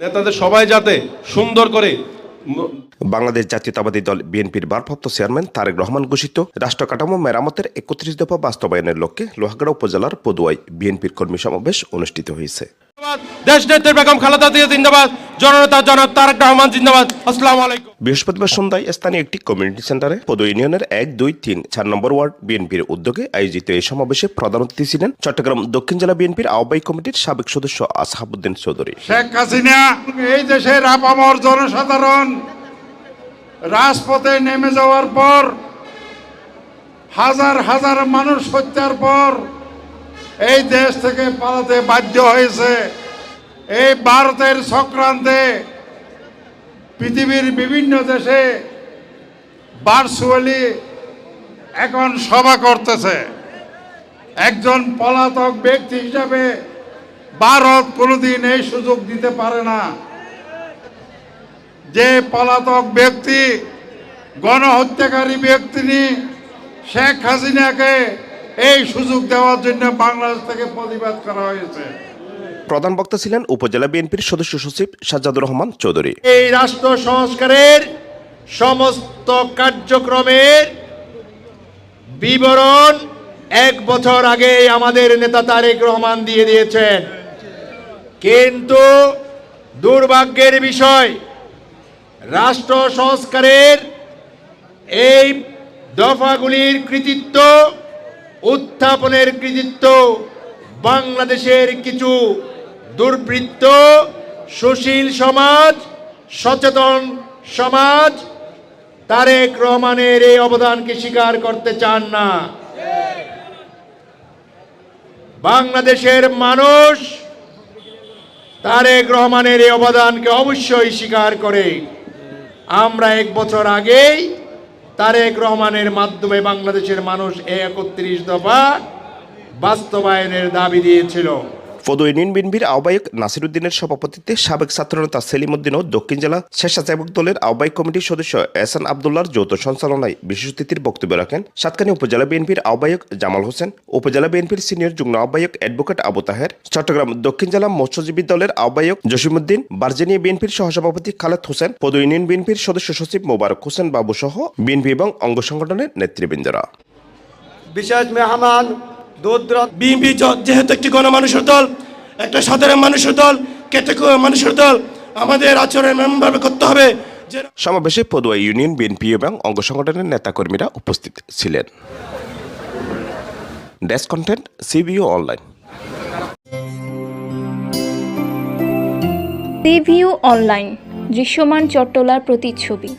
নেতাদের সবাই যাতে সুন্দর করে বাংলাদেশ জাতীয়তাবাদী দল বিএনপির ভারপ্রাপ্ত চেয়ারম্যান তারেক রহমান ঘোষিত রাষ্ট্র কাঠামো মেরামতের একত্রিশ দফা বাস্তবায়নের লক্ষ্যে লোহাগড়া উপজেলার পদুয়ায় বিএনপির কর্মী সমাবেশ অনুষ্ঠিত হয়েছে। দেশ নেত্রী বেগম খালেদা জিয়া জিন্দাবাদ। জননেতা জনাব তারেক রহমান জিন্দাবাদ। আসসালামু আলাইকুম। বৃহস্পতিবার সন্ধ্যায় স্থানীয় একটি কমিউনিটি সেন্টারে পদ ইউনিয়নের এক দুই তিন চার নম্বর ওয়ার্ড বিএনপির উদ্যোগে আয়োজিত এই সমাবেশে প্রধান অতিথি ছিলেন চট্টগ্রাম দক্ষিণ জেলা বিএনপির আহ্বায়ক কমিটির সাবেক সদস্য আসহাবুদ্দিন চৌধুরী। শেখ হাসিনা এই দেশের আপামর জনসাধারণ রাজপথে নেমে যাওয়ার পর হাজার হাজার মানুষ হত্যার পর এই দেশ থেকে পালাতে বাধ্য হয়েছে। এই ভারতের সংক্রান্তে পৃথিবীর বিভিন্ন দেশে ভার্চুয়ালি এখন সভা করতেছে। একজন পলাতক ব্যক্তি হিসাবে ভারত কোনোদিন এই সুযোগ দিতে পারে না। যে পলাতক ব্যক্তি, গণহত্যাকারী ব্যক্তি শেখ হাসিনাকে এই সুযোগ দেওয়ার জন্য বাংলাদেশ থেকে প্রতিবাদ করা হয়েছে। প্রধান বক্তা ছিলেন উপজেলা বিএনপির সদস্য সচিব সাজ্জাদুর রহমান চৌধুরী। এই রাষ্ট্র সংস্কারের সমস্ত কার্যক্রমের বিবরণ এক বছর আগে আমাদের নেতা তারেক রহমান দিয়ে দিয়েছেন। কিন্তু দুর্ভাগ্যের বিষয়, রাষ্ট্র সংস্কারের এই দফাগুলির কৃতিত্ব, উত্থাপনের কৃতিত্ব বাংলাদেশের কিছু দুর্বৃত্ত, সুশীল সমাজ, সচেতন সমাজ, তারেক রহমানের এই অবদানকে স্বীকার করতে চান না। বাংলাদেশের মানুষ তারেক রহমানের এই অবদানকে অবশ্যই স্বীকার করে। আমরা এক বছর আগেই তারেক রহমানের মাধ্যমে বাংলাদেশের মানুষ একত্রিশ দফা বাস্তবায়নের দাবি দিয়েছিল। পদ ইউনিয়ন বিএনপির আহ্বায়ক নাসিরুদ্দিনের সভাপতিত্বে সাবেক ছাত্রনেতা সেলিম উদ্দিন ও দক্ষিণ জেলা স্বেচ্ছাসেবক দলের আহ্বায়ক কমিটির সদস্য এহসান আবদুল্লাহর যৌথ সঞ্চালনায় বিশেষ অতিথির বক্তব্য রাখেন। সাতকানি উপজেলা বিএনপির আহ্বায়ক জামাল হোসেন, উপজেলা বিএনপির সিনিয়র যুগ্ম আহ্বায়ক অ্যাডভোকেট আবু তাহের, চট্টগ্রাম দক্ষিণ জেলা মৎস্যজীবী দলের আহ্বায়ক জসিমুদ্দিন বার্জেনিয়া বিএনপির সহসভাপতি খালেদ হোসেন পদ ইউনিয়ন বিএনপির সদস্য সচিব মোবারক হোসেন বাবু সহ বিএনপি এবং অঙ্গ সংগঠনের নেতৃবৃন্দরা। বিশেষ মেহমান দূর দূরান্ত বিএনপি যেহেতু একটি গণমানুষের দল একটা সাধারণ মানুষের দল কেটে মানুষের দল আমাদের আচরণ এমনভাবে করতে হবে যে সমাবেশে পদুয়া ইউনিয়ন বিএনপি এবং অঙ্গ সংগঠনের নেতাকর্মীরা উপস্থিত ছিলেন। Desk content CBO online. Review online দৃশ্যমান চট্টলার প্রতিচ্ছবি।